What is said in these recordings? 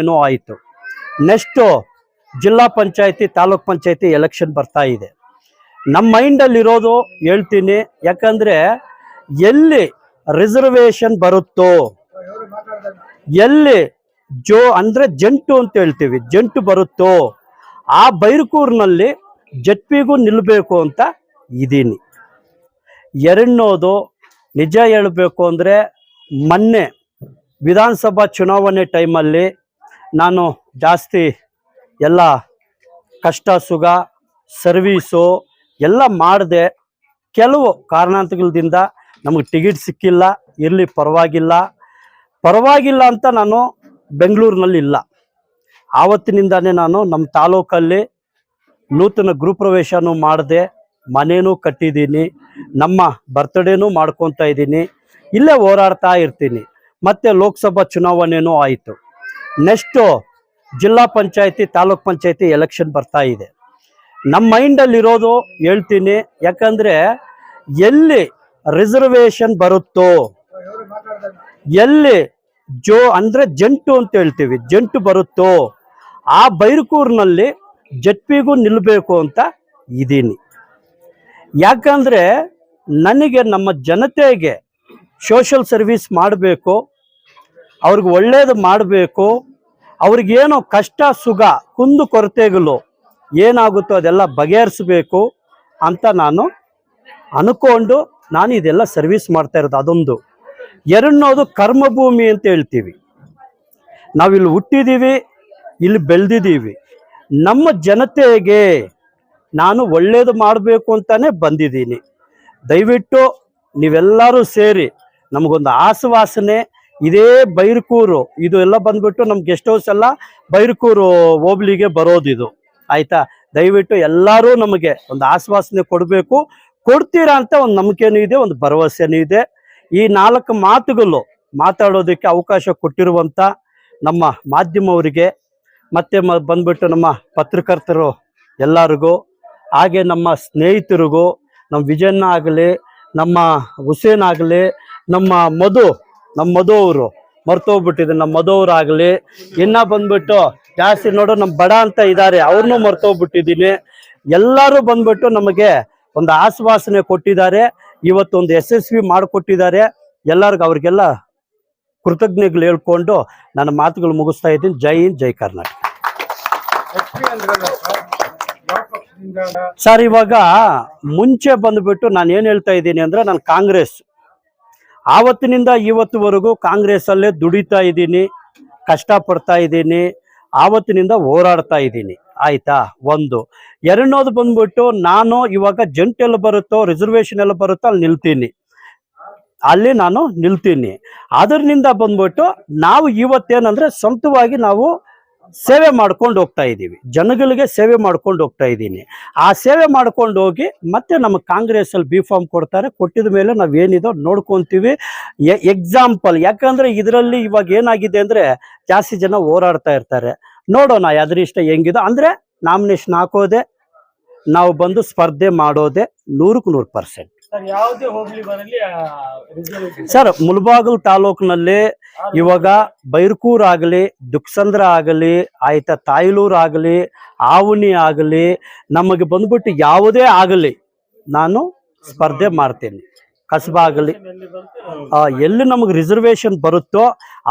ಏನೋ ಆಯಿತು. ನೆಕ್ಸ್ಟು ಜಿಲ್ಲಾ ಪಂಚಾಯತಿ, ತಾಲೂಕ್ ಪಂಚಾಯತಿ ಎಲೆಕ್ಷನ್ ಬರ್ತಾ ಇದೆ. ನಮ್ಮ ಮೈಂಡಲ್ಲಿರೋದು ಹೇಳ್ತೀನಿ. ಯಾಕಂದರೆ ಎಲ್ಲಿ ರಿಸರ್ವೇಷನ್ ಬರುತ್ತೋ, ಎಲ್ಲಿ ಜೋ, ಅಂದರೆ ಜಂಟು ಅಂತ ಹೇಳ್ತೀವಿ, ಜಂಟು ಬರುತ್ತೋ, ಆ ಬೈರ್ಕೂರ್ನಲ್ಲಿ ಜಟ್ಪಿಗೂ ನಿಲ್ಲಬೇಕು ಅಂತ ಇದ್ದೀನಿ. ಎರಡನೋದು ನಿಜ ಹೇಳಬೇಕು ಅಂದರೆ ಮೊನ್ನೆ ವಿಧಾನಸಭಾ ಚುನಾವಣೆ ಟೈಮಲ್ಲಿ ನಾನು ಜಾಸ್ತಿ ಎಲ್ಲ ಕಷ್ಟ, ಸುಖ ಸರ್ವೀಸು ಎಲ್ಲ ಮಾಡಿದೆ ಕೆಲವು ಕಾರಣಾಂತರದಿಂದ ನಮಗೆ ಟಿಕೆಟ್ ಸಿಕ್ಕಿಲ್ಲ, ಇರಲಿ ಪರವಾಗಿಲ್ಲ. ಪರವಾಗಿಲ್ಲ ಅಂತ ನಾನು ಬೆಂಗಳೂರಿನಲ್ಲಿ ಇಲ್ಲ. ಆವತ್ತಿನಿಂದಾನೇ ನಾನು ನಮ್ಮ ತಾಲೂಕಲ್ಲಿ ನೂತನ ಗೃಹಪ್ರವೇಶನೂ ಮಾಡಿದೆ, ಮನೇನೂ ಕಟ್ಟಿದ್ದೀನಿ, ನಮ್ಮ ಬರ್ತ್ಡೇನೂ ಮಾಡ್ಕೊತಾ ಇದ್ದೀನಿ, ಇಲ್ಲೇ ಹೋರಾಡ್ತಾ ಇರ್ತೀನಿ. ಮತ್ತೆ ಲೋಕಸಭಾ ಚುನಾವಣೆನೂ ಆಯಿತು. ನೆಕ್ಸ್ಟು ಜಿಲ್ಲಾ ಪಂಚಾಯತಿ, ತಾಲೂಕ್ ಪಂಚಾಯತಿ ಎಲೆಕ್ಷನ್ ಬರ್ತಾ ಇದೆ. ನಮ್ಮ ಮೈಂಡಲ್ಲಿ ಇರೋದು ಹೇಳ್ತೀನಿ, ಯಾಕಂದರೆ ಎಲ್ಲಿ ರಿಸರ್ವೇಶನ್ ಬರುತ್ತೋ, ಎಲ್ಲಿ ಜೋ, ಅಂದರೆ ಜಂಟು ಅಂತ ಹೇಳ್ತೀವಿ, ಜಂಟು ಬರುತ್ತೋ, ಆ ಬೈರ್ಕೂರ್ನಲ್ಲಿ ಜಟ್ಪಿಗೂ ನಿಲ್ಲಬೇಕು ಅಂತ ಇದ್ದೀನಿ. ಯಾಕಂದರೆ ನನಗೆ ನಮ್ಮ ಜನತೆಗೆ ಸೋಷಲ್ ಸರ್ವಿಸ್ ಮಾಡಬೇಕು ಅವ್ರಿಗೆ ಒಳ್ಳೇದು ಮಾಡಬೇಕು. ಅವ್ರಿಗೇನೋ ಕಷ್ಟ, ಸುಖ, ಕುಂದು ಕೊರತೆಗಳು ಏನಾಗುತ್ತೋ ಅದೆಲ್ಲ ಬಗೆಹರಿಸಬೇಕು ಅಂತ ನಾನು ಅನ್ಕೊಂಡು ನಾನು ಇದೆಲ್ಲ ಸರ್ವಿಸ್ ಮಾಡ್ತಾ ಇರೋದು ಅದೊಂದು. ಎರಡನೇದು ಕರ್ಮಭೂಮಿ ಅಂತ ಹೇಳ್ತೀವಿ. ನಾವಿಲ್ಲಿ ಹುಟ್ಟಿದ್ದೀವಿ ಇಲ್ಲಿ ಬೆಳೆದಿದ್ದೀವಿ ನಮ್ಮ ಜನತೆಗೆ ನಾನು ಒಳ್ಳೇದು ಮಾಡಬೇಕು ಅಂತಾನೆ ಬಂದಿದ್ದೀನಿ. ದಯವಿಟ್ಟು ನೀವೆಲ್ಲರೂ ಸೇರಿ ನಮಗೊಂದು ಆಶ್ವಾಸನೆ ಇದೇ ಬೈರ್ಕೂರು. ಇದು ಎಲ್ಲ ಬಂದ್ಬಿಟ್ಟು ನಮ್ಮ ಗೆಸ್ಟ್ ಹೌಸ್ ಎಲ್ಲ ಬೈರ್ಕೂರು ಹೋಬ್ಳಿಗೆ ಬರೋದಿದು ಆಯ್ತಾ? ದಯವಿಟ್ಟು ಎಲ್ಲರೂ ನಮಗೆ ಒಂದು ಆಶ್ವಾಸನೆ ಕೊಡಬೇಕು. ಕೊಡ್ತೀರಾ ಅಂತ ಒಂದು ನಂಬಿಕೆನೂ ಇದೆ, ಒಂದು ಭರವಸೆನೂ ಇದೆ. ಈ ನಾಲ್ಕು ಮಾತುಗಳು ಮಾತಾಡೋದಕ್ಕೆ ಅವಕಾಶ ಕೊಟ್ಟಿರುವಂಥ ನಮ್ಮ ಮಾಧ್ಯಮವರಿಗೆ ಮತ್ತೆ ಮ ಬಂದ್ಬಿಟ್ಟು ನಮ್ಮ ಪತ್ರಕರ್ತರು ಎಲ್ಲರಿಗೂ, ಹಾಗೆ ನಮ್ಮ ಸ್ನೇಹಿತರಿಗೂ, ನಮ್ಮ ವಿಜಯನ್ನ ಆಗಲಿ, ನಮ್ಮ ಹುಸೇನ್ ಆಗಲಿ, ನಮ್ಮ ಮಧು ನಮ್ಮ ಮಧು ಅವರು ಮರ್ತೋಗ್ಬಿಟ್ಟಿದೆ ನಮ್ಮ ಅವರಾಗಲಿ ಇನ್ನ ಬಂದ್ಬಿಟ್ಟು ಜಾಸ್ತಿ ನೋಡೋ ನಮ್ಮ ಬಡ ಅಂತ ಇದ್ದಾರೆ ಅವ್ರನ್ನೂ ಮರ್ತೋಗ್ಬಿಟ್ಟಿದ್ದೀನಿ. ಎಲ್ಲರೂ ಬಂದ್ಬಿಟ್ಟು ನಮಗೆ ಒಂದು ಆಶ್ವಾಸನೆ ಕೊಟ್ಟಿದ್ದಾರೆ. ಇವತ್ತು ಒಂದು ಯಶಸ್ವಿ ಮಾಡಿಕೊಟ್ಟಿದ್ದಾರೆ. ಎಲ್ಲರಿಗೂ ಅವ್ರಿಗೆಲ್ಲ ಕೃತಜ್ಞಗಳು ಹೇಳ್ಕೊಂಡು ನನ್ನ ಮಾತುಗಳು ಮುಗಿಸ್ತಾ ಇದ್ದೀನಿ. ಜೈ ಹಿಂದ್, ಜೈ ಕರ್ನಾಟಕ. ಸರ್, ಇವಾಗ ಮುಂಚೆ ಬಂದ್ಬಿಟ್ಟು ನಾನು ಏನು ಹೇಳ್ತಾ ಇದ್ದೀನಿ ಅಂದ್ರೆ ನಾನು ಕಾಂಗ್ರೆಸ್. ಆವತ್ತಿನಿಂದ ಇವತ್ತುವರೆಗೂ ಕಾಂಗ್ರೆಸ್ ಅಲ್ಲೇ ದುಡಿತಾ ಇದ್ದೀನಿ, ಕಷ್ಟಪಡ್ತಾ ಇದ್ದೀನಿ, ಆವತ್ತಿನಿಂದ ಹೋರಾಡ್ತಾ ಇದ್ದೀನಿ. ಆಯಿತಾ? ಒಂದು. ಎರಡನೇದು ಬಂದ್ಬಿಟ್ಟು ನಾನು ಇವಾಗ ಜಂಟ್ ಎಲ್ಲ ಬರುತ್ತೋ ರಿಸರ್ವೇಶನ್ ಎಲ್ಲ ಬರುತ್ತೋ ಅಲ್ಲಿ ನಿಲ್ತೀನಿ. ಅಲ್ಲಿ ನಾನು ನಿಲ್ತೀನಿ. ಅದರಿಂದ ಬಂದ್ಬಿಟ್ಟು ನಾವು ಇವತ್ತೇನಂದರೆ ಸ್ವಂತವಾಗಿ ನಾವು ಸೇವೆ ಮಾಡ್ಕೊಂಡು ಹೋಗ್ತಾ ಇದ್ದೀವಿ. ಜನಗಳಿಗೆ ಸೇವೆ ಮಾಡ್ಕೊಂಡು ಹೋಗ್ತಾ ಇದ್ದೀನಿ. ಆ ಸೇವೆ ಮಾಡ್ಕೊಂಡು ಹೋಗಿ ಮತ್ತೆ ನಮ್ಮ ಕಾಂಗ್ರೆಸ್ ಅಲ್ಲಿ ಬಿ ಫಾರ್ಮ್ ಕೊಡ್ತಾರೆ. ಕೊಟ್ಟಿದ ಮೇಲೆ ನಾವು ಏನಿದೋ ನೋಡ್ಕೊಂತೀವಿ. ಎಕ್ಸಾಂಪಲ್ ಯಾಕಂದ್ರೆ ಇದರಲ್ಲಿ ಇವಾಗ ಏನಾಗಿದೆ ಅಂದ್ರೆ ಜಾಸ್ತಿ ಜನ ಹೋರಾಡ್ತಾ ಇರ್ತಾರೆ. ನೋಡೋಣ ಇಷ್ಟ ಹೆಂಗಿದೋ. ಅಂದ್ರೆ ನಾಮಿನೇಷನ್ ಹಾಕೋದೆ, ನಾವು ಬಂದು ಸ್ಪರ್ಧೆ ಮಾಡೋದೆ ನೂರಕ್ಕೆ ನೂರು ಪರ್ಸೆಂಟ್ ಯಾವುದೇ ಹೋಗ್ಲಿ ಬರಲಿ ಸರ್, ಮುಲ್ಬಾಗಲ್ ತಾಲೂಕಿನಲ್ಲಿ ಇವಾಗ ಬೈರ್ಕೂರ್ ಆಗಲಿ, ದುಕ್ಸಂದ್ರ ಆಗಲಿ, ಆಯ್ತಾ ತಾಯ್ಲೂರ್ ಆಗಲಿ ಆವನಿ ಆಗಲಿ, ನಮಗೆ ಬಂದ್ಬಿಟ್ಟು ಯಾವುದೇ ಆಗಲಿ ನಾನು ಸ್ಪರ್ಧೆ ಮಾಡ್ತೀನಿ. ಕಸಬ ಆಗಲಿ. ಎಲ್ಲಿ ನಮಗೆ ರಿಸರ್ವೇಶನ್ ಬರುತ್ತೋ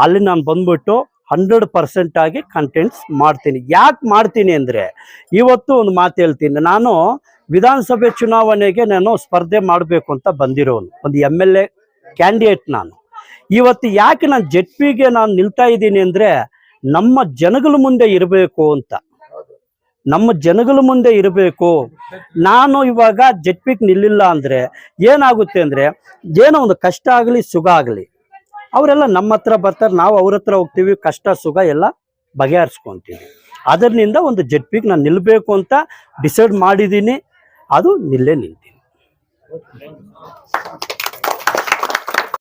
ಅಲ್ಲಿ ನಾನು ಬಂದ್ಬಿಟ್ಟು ಹಂಡ್ರೆಡ್ ಪರ್ಸೆಂಟ್ ಆಗಿ ಕಂಟೆಂಟ್ಸ್ ಮಾಡ್ತೀನಿ. ಯಾಕೆ ಮಾಡ್ತೀನಿ ಅಂದರೆ, ಇವತ್ತು ಒಂದು ಮಾತು ಹೇಳ್ತೀನಿ. ನಾನು ವಿಧಾನಸಭೆ ಚುನಾವಣೆಗೆ ನಾನು ಸ್ಪರ್ಧೆ ಮಾಡಬೇಕು ಅಂತ ಬಂದಿರೋನು. ಒಂದು ಎಂ ಎಲ್ ಎ ಕ್ಯಾಂಡಿಡೇಟ್ ನಾನು. ಇವತ್ತು ಯಾಕೆ ನಾನು ಜೆಡ್ ಪಿಗೆ ನಾನು ನಿಲ್ತಾ ಇದ್ದೀನಿ ಅಂದರೆ ನಮ್ಮ ಜನಗಳ ಮುಂದೆ ಇರಬೇಕು ಅಂತ. ನಮ್ಮ ಜನಗಳ ಮುಂದೆ ಇರಬೇಕು. ನಾನು ಇವಾಗ ಜೆಡ್ ಪಿಗೆ ನಿಲ್ಲಿಲ್ಲ ಅಂದರೆ ಏನಾಗುತ್ತೆ ಅಂದರೆ ಏನೋ ಒಂದು ಕಷ್ಟ ಆಗಲಿ ಸುಖ ಆಗಲಿ, ಅವರೆಲ್ಲ ನಮ್ಮ ಹತ್ರ ಬರ್ತಾರೆ, ನಾವು ಅವ್ರ ಹತ್ರ ಹೋಗ್ತೀವಿ, ಕಷ್ಟ ಸುಖ ಎಲ್ಲ ಬಗೆಹರಿಸ್ಕೊಂತೀವಿ. ಅದರಿಂದ ಒಂದು ಜೆಡ್ ಪಿಗೆ ನಾನು ನಿಲ್ಲಬೇಕು ಅಂತ ಡಿಸೈಡ್ ಮಾಡಿದ್ದೀನಿ. ಅದು ನಿಲ್ಲೇ ನಿಲ್ತೀನಿ